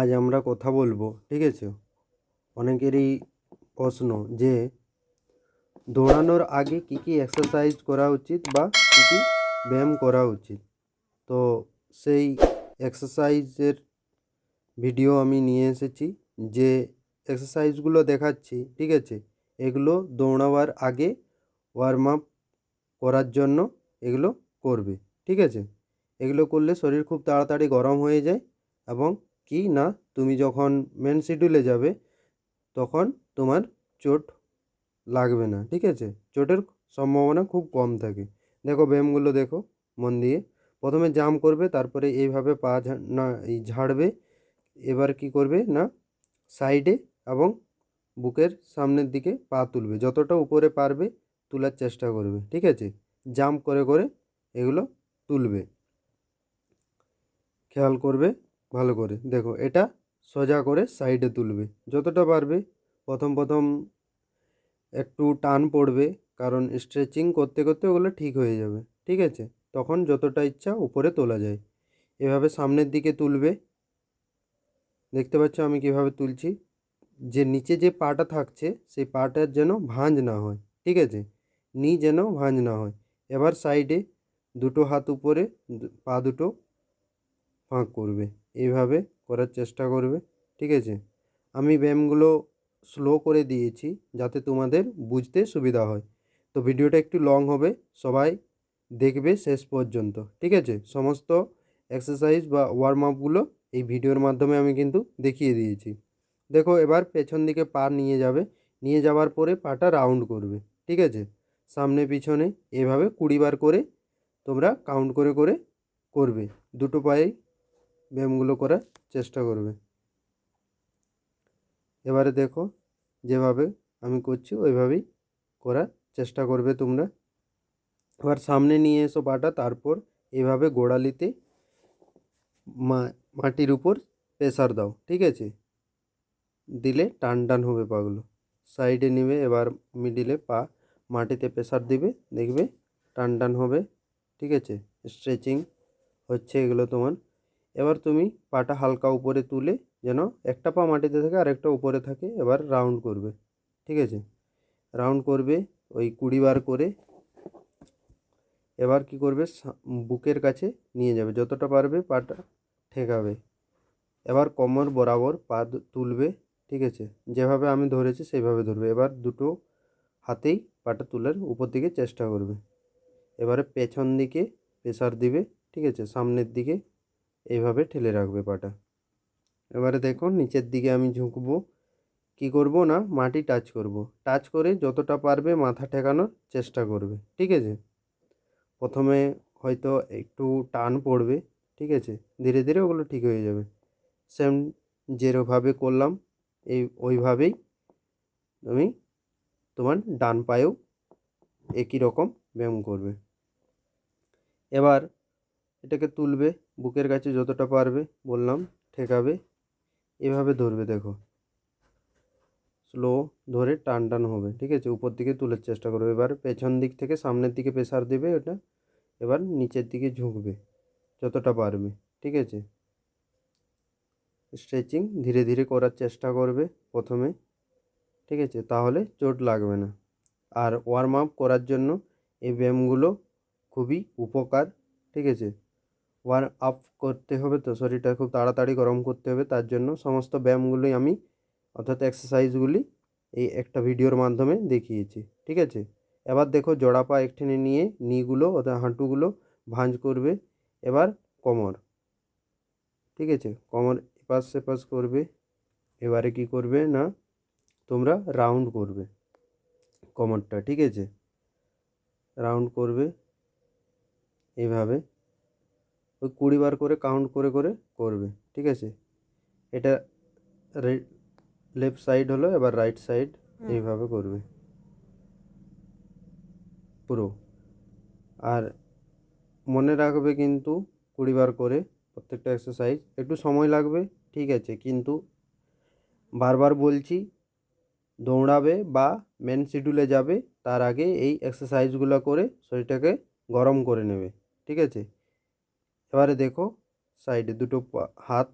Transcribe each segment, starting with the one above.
আজ আমরা কথা বলব, ঠিক আছে? অনেকেরই প্রশ্ন যে, দৌড়ানোর আগে কী কী এক্সারসাইজ করা উচিত বা কী কী ব্যায়াম করা উচিত? তো সেই এক্সারসাইজের ভিডিও আমি নিয়ে এসেছি, যে এক্সারসাইজগুলো দেখাচ্ছি, ঠিক আছে? এগুলো দৌড়াবার আগে ওয়ার্ম আপ করার জন্য এগুলো করবে, ঠিক আছে? এগুলো করলে শরীর খুব তাড়াতাড়ি গরম হয়ে যায় এবং কি না তুমি যখন মেন শিডিউলে যাবে, তখন তোমার চোট লাগবে না, ঠিক আছে? চোটের সম্ভাবনা খুব কম থাকে। দেখো ব্যায়ামগুলো দেখো, মন দিয়ে। প্রথমে জাম করবে, তারপরে এইভাবে পা না ঝাড়বে। এবার কি করবে না? সাইডে এবং বুকের সামনের দিকে পা তুলবে। যতটা উপরে পারবে, তোলার চেষ্টা করবে, ঠিক আছে? জাম্প করে করে এগুলো তুলবে। খেয়াল করবে। ভালো করে। দেখো, এটা সোজা করে সাইডে তুলবে। যতটা পারবে, প্রথম প্রথম একটু টান পড়বে, কারণ স্ট্রেচিং করতে করতে ওগুলো ঠিক হয়ে যাবে। ঠিক আছে? তখন যতটা ইচ্ছা উপরে তোলা যায়। এভাবে সামনের দিকে তুলবে। দেখতে পাচ্ছ আমি কীভাবে তুলছি? যে নিচে যে পাটা থাকছে, সেই পাটার যেন ভাঁজ না হয়। ঠিক আছে? নি যেন ভাঁজ না হয়। এবার সাইডে দুটো হাত উপরে, পা দুটো ফাঁক করবে। এইভাবে করার চেষ্টা করবে, ঠিক আছে? আমি ব্যায়ামগুলো স্লো করে দিয়েছি যাতে তোমাদের বুঝতে সুবিধা হয়। তো ভিডিওটা একটু লং হবে, সবাই দেখবে শেষ পর্যন্ত, ঠিক আছে? সমস্ত এক্সারসাইজ বা ওয়ার্ম আপগুলো এই ভিডিওর মাধ্যমে আমি কিন্তু দেখিয়ে দিয়েছি। দেখো, এবার পেছন দিকে পা নিয়ে যাবে, নিয়ে যাওয়ার পরে পাটা রাউন্ড করবে, ঠিক আছে? সামনে পিছনে এভাবে কুড়ি বার করে তোমরা কাউন্ট করে করে করবে। দুটো পায়েই ব্যায়ামগুলো করার চেষ্টা করবে। এবারে দেখো যেভাবে আমি করছি, ওইভাবেই করার চেষ্টা করবে তোমরা। এবার সামনে নিয়ে এসো পাটা, তারপর এভাবে গোড়ালিতে মাটির উপর প্রেসার দাও, ঠিক আছে? দিলে টান টান হবে পাগুলো। সাইডে নেবে, এবার মিডিলে পা মাটিতে প্রেসার দিবে, দেখবে টান টান হবে, ঠিক আছে? স্ট্রেচিং হচ্ছে এগুলো তোমার এবার তুমি পাটা হালকা উপরে তুলে যেন একটা পা মাটিতে থাকে আর একটা উপরে থাকে, এবার রাউন্ড করবে। ঠিক আছে? রাউন্ড করবে, ওই কুড়ি বার করে। এবার কি করবে? বুকের কাছে নিয়ে যাবে। যতটা পারবে পাটা ঠেকাবে। এবার কোমর বরাবর পা তুলবে। ঠিক আছে? যেভাবে আমি ধরেছি সেইভাবে ধরবে। এবার দুটো হাতেই পাটা তুলার উপর দিকে চেষ্টা করবে। এবারে পেছন দিকে প্রেসার দিবে। ঠিক আছে? সামনের দিকে এইভাবে ঠেলে রাখবে পাটা। এবারে দেখো নিচের দিকে আমি ঝুঁকবো। কি করব না? মাটি টাচ করব। টাচ করে যতটা পারবে মাথা ঠেকানোর চেষ্টা করবে, ঠিক আছে? প্রথমে হয়তো একটু টান পড়বে, ঠিক আছে? ধীরে ধীরে ওগুলো ঠিক হয়ে যাবে। সেম যেভাবে করলাম, এই ওইভাবেই তুমি তোমার ডান পায়েও একই রকম ব্যায়াম করবে। এবার এটাকে তুলবে বুকের কাছে যতটা পারবে, বললাম, ঠেকাবে। এভাবে ধরবে, দেখো। স্লো ধরে টান টান হবে, ঠিক আছে? উপর দিকে তোলার চেষ্টা করবে। এবার পেছন দিক থেকে সামনের দিকে প্রেসার দেবে, ওটা এবার নিচের দিকে ঝুঁকবে, যতটা পারবে, ঠিক আছে? স্ট্রেচিং ধীরে ধীরে করার চেষ্টা করবে প্রথমে, ঠিক আছে? তাহলে চোট লাগবে না। আর ওয়ার্ম আপ করার জন্য এই ব্যায়ামগুলো খুবই উপকার, ঠিক আছে? ওয়ার্ম আপ করতে হবে তো, শরীরটা খুব তাড়াতাড়ি গরম করতে হবে, তার জন্য সমস্ত ব্যায়ামগুলোই আমি, অর্থাৎ এক্সারসাইজগুলি এই একটা ভিডিওর মাধ্যমে দেখিয়েছি, ঠিক আছে? এবার দেখো জোড়া পা একখানে নিয়ে নিগুলো, অর্থাৎ হাঁটুগুলো ভাঁজ করবে, এবার কোমর, ঠিক আছে? কোমর এপাশ সেপাশ করবে, এবারে কি করবে না, তোমরা রাউন্ড করবে কোমরটা, ঠিক আছে? রাউন্ড করবে এইভাবে ওই কুড়ি বার করে কাউন্ট করে করে করবে ঠিক আছে? এটা লেফট সাইড হলো এবার রাইট সাইড এইভাবে করবে। পুরো। আর মনে রাখবে কিন্তু কুড়ি বার করে প্রত্যেকটা এক্সারসাইজ একটু সময় লাগবে ঠিক আছে? কিন্তু বারবার বলছি দৌড়াবে বা মেন শিডিউলে যাবে তার আগে এই এক্সারসাইজগুলো করে শরীরটাকে গরম করে নেবে ঠিক আছে? এবারে দেখো সাইডে দুটো হাত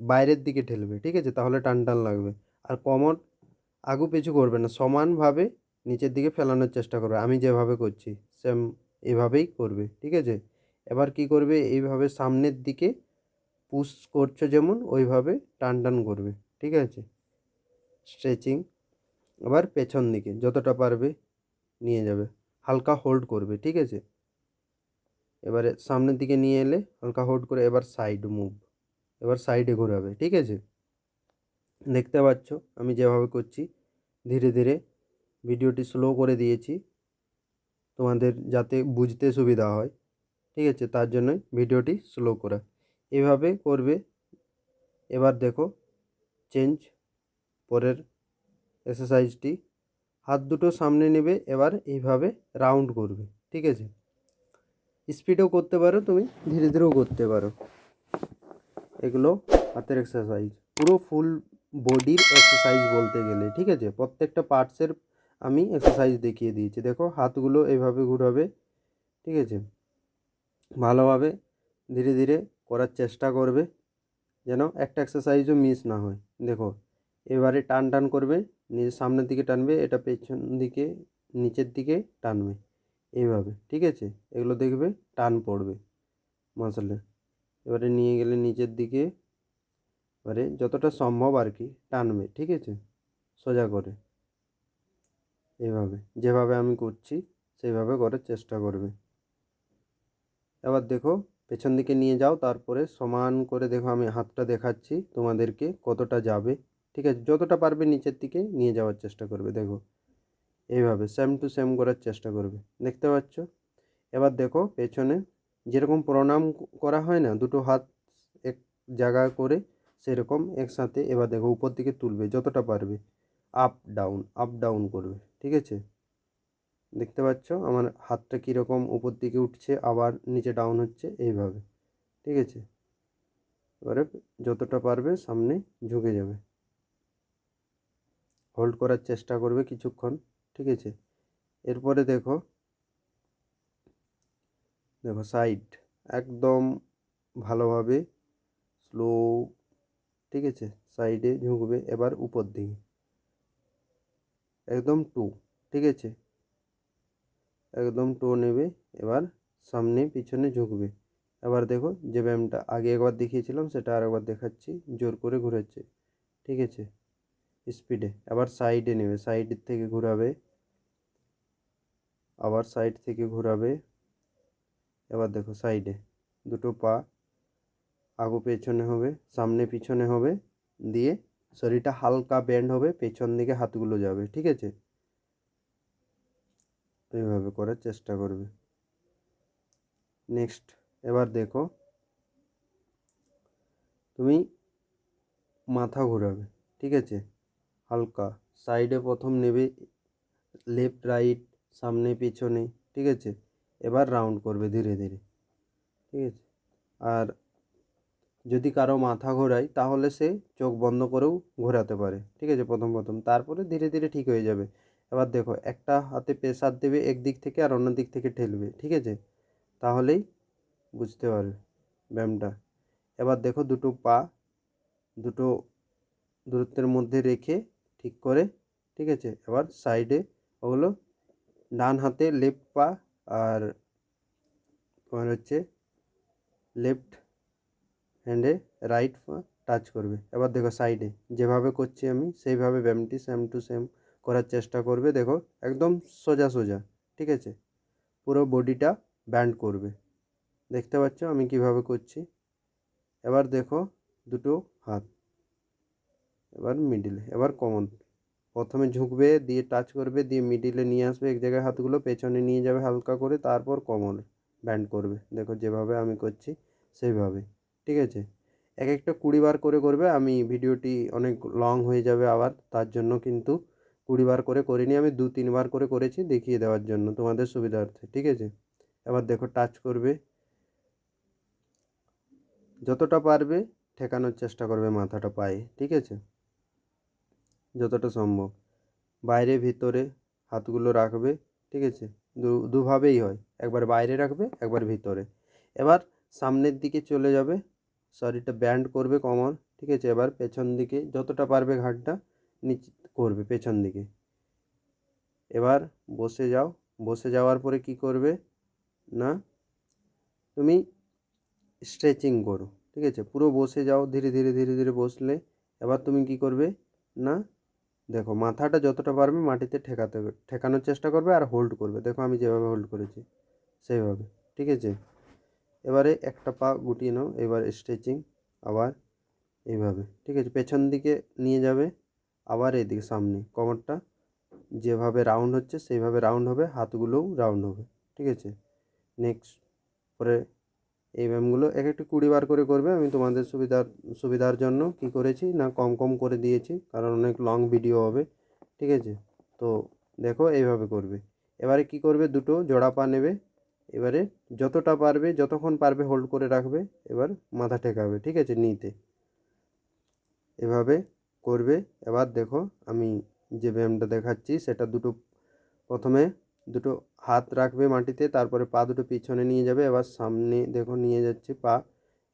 বাইরের দিকে ঠেলবে, ঠিক আছে? তাহলে টান টান লাগবে। আর কোমর আগু পিছু করবে না, সমানভাবে নিচের দিকে ফেলানোর চেষ্টা করবে। আমি যেভাবে করছি সেম এভাবেই করবে, ঠিক আছে? এবার কি করবে? এইভাবে সামনের দিকে পুশ করছ যেমন, ওইভাবে টান টান করবে, ঠিক আছে? স্ট্রেচিং আবার পেছন দিকে যতটা পারবে নিয়ে যাবে, হালকা হোল্ড করবে, ঠিক আছে? এবারে সামনের দিকে নিয়ে এলে হালকা হোল্ড করে এবার সাইড মুভ এবার সাইডে ঘোরাবে, ঠিক আছে? দেখতে পাচ্ছ, আমি যেভাবে করছি, ধীরে ধীরে ভিডিওটি স্লো করে দিয়েছি, তোমাদের যাতে বুঝতে সুবিধা হয়, ঠিক আছে? তার জন্যই ভিডিওটি স্লো করা। এভাবে করবে, এবার দেখো চেঞ্জ পরের এক্সারসাইজটি হাত দুটো সামনে নেবে, এবার এইভাবে রাউন্ড করবে, ঠিক আছে? স্পিডেও করতে পারো, তুমি ধীরে ধীরেও করতে পারো। এগুলো হাতের এক্সারসাইজ পুরো ফুল বডির এক্সারসাইজ বলতে গেলে, ঠিক আছে? প্রত্যেকটা পার্টসের আমি এক্সারসাইজ দেখিয়ে দিয়েছি। দেখো, হাতগুলো এইভাবে ঘুরাবে, ঠিক আছে? ভালোভাবে ধীরে ধীরে করার চেষ্টা করবে, যেন একটা এক্সারসাইজও মিস না হয়। দেখো, এবারে টান টান করবে নিজের সামনের দিকে টানবে, এটা পেছন দিকে, নিচের দিকে টানবে। এইভাবে, ঠিক আছে? এগুলো দেখবে, টান পড়বে মাসলে এবারে নিয়ে গেলে নিচের দিকে এবারে যতটা সম্ভব আর কি টানবে, ঠিক আছে? সোজা করে। এইভাবে, যেভাবে আমি করছি, সেইভাবে করার চেষ্টা করবে। এবার দেখো, পেছন দিকে নিয়ে যাও, তারপরে সমান করে দেখো, আমি হাতটা দেখাচ্ছি তোমাদেরকে কতটা যাবে, ঠিক আছে? যতটা পারবে নিচের দিকে নিয়ে যাওয়ার চেষ্টা করবে, দেখো। এইভাবে সেম টু সেম করার চেষ্টা করবে। দেখতে পাচ্ছ? এবার দেখো পেছনে যেরকম প্রণাম করা হয় না, দুটো হাত এক জায়গা করে সেরকম একসাথে এবার দেখো উপর দিকে তুলবে যতটা পারবে। আপ ডাউন আপ ডাউন করবে, ঠিক আছে? দেখতে পাচ্ছ? আমার হাতটা কীরকম উপর দিকে উঠছে, আবার নিচে ডাউন হচ্ছে, এইভাবে, ঠিক আছে? এবারে যতটা পারবে সামনে ঝুঁকে যাবে। হোল্ড করার চেষ্টা করবে কিছুক্ষণ। ঠিক আছে? এরপরে দেখো। দেখো সাইড একদম ভালোভাবে স্লো ঠিক আছে? সাইডে ঝুঁকবে, এবার উপর দিকে। একদম টু ঠিক আছে? একদম টো নেবে, এবার সামনে পিছনে ঝুঁকবে। এবার দেখো যে ব্যায়ামটা আগে একবার দেখিয়েছিলাম, সেটা আর একবার দেখাচ্ছি, জোর করে ঘুরাচ্ছে ঠিক আছে? স্পিডে আবার সাইডে নেবে। সাইডের থেকে ঘোরাবে। আবার সাইড থেকে ঘোরাবে। এবার দেখো সাইডে দুটো পা আগু পেছনে হবে, সামনে পিছনে হবে, দিয়ে শরীরটা হালকা ব্যান্ড হবে, পেছন দিকে হাতগুলো যাবে, ঠিক আছে? এইভাবে করার চেষ্টা করবে। নেক্সট এবার দেখো তুমি মাথা ঘোরাবে, ঠিক আছে? হালকা। সাইডে প্রথম নেবে, লেফট রাইট, সামনে পিছনে, ঠিক আছে? এবার রাউন্ড করবে ধীরে ধীরে, ঠিক আছে? আর যদি কারও মাথা ঘোরায়, তাহলে সে চোখ বন্ধ করেও ঘোরাতে পারে, ঠিক আছে? প্রথম প্রথম। তারপরে ধীরে ধীরে ঠিক হয়ে যাবে। এবার দেখো, একটা হাতে প্রেসার দেবে একদিক থেকে আর অন্য দিক থেকে ঠেলবে, ঠিক আছে? তাহলেই বুঝতে পারবে ব্যায়ামটা। এবার দেখো দুটো পা, দুটো দূরত্বের মধ্যে রেখে ঠিক করে, ঠিক আছে? এবার সাইডে ওগুলো ডান হাতে লেফট পা আর তোমার হচ্ছে লেফট হ্যান্ডে রাইট পা টাচ করবে। এবার দেখো সাইডে যেভাবে করছি আমি, সেইভাবে ব্যায়ামটি সেম টু সেম করার চেষ্টা করবে। দেখো একদম সোজা সোজা, ঠিক আছে? পুরো বডিটা ব্যান্ড করবে। দেখতে পাচ্ছ আমি কীভাবে করছি? এবার দেখো দুটো হাত। এবার মিডিলে এবার কমন প্রথমে ঝুঁকবে, দিয়ে টাচ করবে, দিয়ে মিডিলে নিয়ে আসবে, এক জায়গায় হাতগুলো পেছনে নিয়ে যাবে হালকা করে, তারপর কমন ব্যান্ড করবে। দেখো যেভাবে আমি করছি, সেইভাবে, ঠিক আছে? এক একটা কুড়ি বার করে করবে, আমি ভিডিওটি অনেক লং হয়ে যাবে আবার, তার জন্য কিন্তু কুড়ি বার করে করিনি, আমি দু তিনবার করে করেছি দেখিয়ে দেওয়ার জন্য তোমাদের সুবিধার্থে, ঠিক আছে? এবার দেখো টাচ করবে। যতটা পারবে, ঠেকানোর চেষ্টা করবে মাথাটা পায়ে, ঠিক আছে? যতটা সম্ভব। বাইরে ভিতরে হাতগুলো রাখবে, ঠিক আছে? দুভাবেই হয়। একবার বাইরে রাখবে, একবার ভিতরে। এবার সামনের দিকে চলে যাবে। শরীরটা ব্যান্ড করবে কমর, ঠিক আছে? এবার পেছন দিকে যতটা পারবে ঘাটটা নিচে করবে পেছন দিকে। এবার বসে যাও। বসে যাওয়ার পরে কি করবে? না, তুমি স্ট্রেচিং করো, ঠিক আছে? পুরো বসে যাও ধীরে ধীরে ধীরে ধীরে বসলে। এবার তুমি কি করবে? না দেখো, মাথাটা যতটা পারবে মাটিতে ঠেকাতে ঠেকানোর চেষ্টা করবে আর হোল্ড করবে। দেখো, আমি যেভাবে হোল্ড করেছি, সেইভাবে, ঠিক আছে? এবারে একটা পা গুটিয়ে নাও, এবার স্ট্রেচিং আবার এইভাবে, ঠিক আছে? পেছন দিকে নিয়ে যাবে, আবার এইদিকে সামনে, কোমরটা যেভাবে রাউন্ড হচ্ছে, সেইভাবে রাউন্ড হবে, হাতগুলোও রাউন্ড হবে, ঠিক আছে? নেক্সট পরে এই ব্যায়ামগুলো এক একটি কুড়ি বার করে করবে। আমি তোমাদের সুবিধার সুবিধার জন্য কি করেছি না কম কম করে দিয়েছি, কারণ অনেক লং ভিডিও হবে, ঠিক আছে? তো দেখো এইভাবে করবে। এবারে কি করবে? দুটো জোড়া পা নেবে, এবারে যতটা পারবে, যতক্ষণ পারবে হোল্ড করে রাখবে, এবার মাথা ঠেকাবে, ঠিক আছে? নিতে। এভাবে করবে। এবার দেখো আমি যে ব্যায়ামটা দেখাচ্ছি, সেটা দুটো প্রথমে দুটো হাত রাখবে মাটিতে, তারপরে পা দুটো পিছনে নিয়ে যাবে, এবার সামনে দেখো নিয়ে যাচ্ছে পা,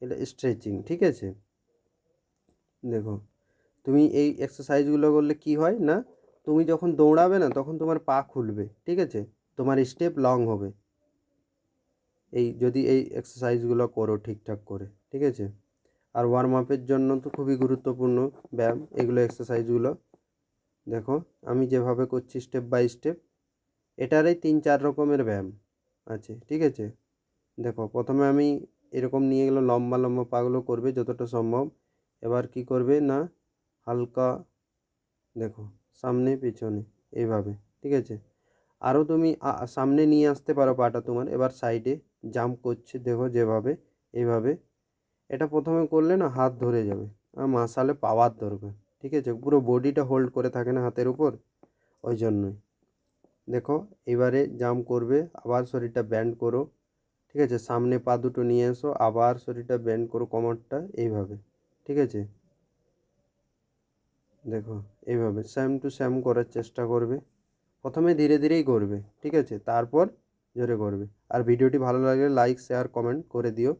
এটা স্ট্রেচিং ঠিক আছে? দেখো, তুমি এই এক্সারসাইজগুলো করলে কি হয় না, তুমি যখন দৌড়াবে না, তখন তোমার পা খুলবে, ঠিক আছে? তোমার স্টেপ লং হবে। এই যদি এই এক্সারসাইজগুলো করো ঠিকঠাক করে, ঠিক আছে? আর ওয়ার্ম আপের জন্য তো খুবই গুরুত্বপূর্ণ ব্যায়াম, এগুলো এক্সারসাইজগুলো দেখো, আমি যেভাবে করছি স্টেপ বাই স্টেপ এটারই তিন চার রকমের ব্যায়াম আছে, ঠিক আছে? দেখো, প্রথমে আমি এরকম নিয়ে গেলো লম্বা লম্বা পাগুলো করবে যতটা সম্ভব। এবার কি করবে না, হালকা, দেখো, সামনে পিছনে, এইভাবে, ঠিক আছে? আরও তুমি সামনে নিয়ে আসতে পারো পাটা তোমার, এবার সাইডে জাম্প করছে, দেখো যেভাবে, এইভাবে। এটা প্রথমে করলে না হাত ধরে যাবে, আর মাসালে পাওয়ার দরকার, ঠিক আছে? পুরো বডিটা হোল্ড করে থাকে না হাতের উপর, ওই জন্যই। দেখো, এবারে জাম্প করবে, আবার শরীরটা ব্যান্ড করো, ঠিক আছে? সামনে পা দুটো নিয়ে এসো, আবার শরীরটা ব্যান্ড করো কোমরটা এইভাবে, ঠিক আছে? দেখো, এইভাবে স্যাম টু স্যাম করার চেষ্টা করবে। প্রথমে ধীরে ধীরেই করবে, ঠিক আছে? তারপর জোরে করবে। আর ভিডিওটি ভালো লাগলে লাইক শেয়ার কমেন্ট করে দিও।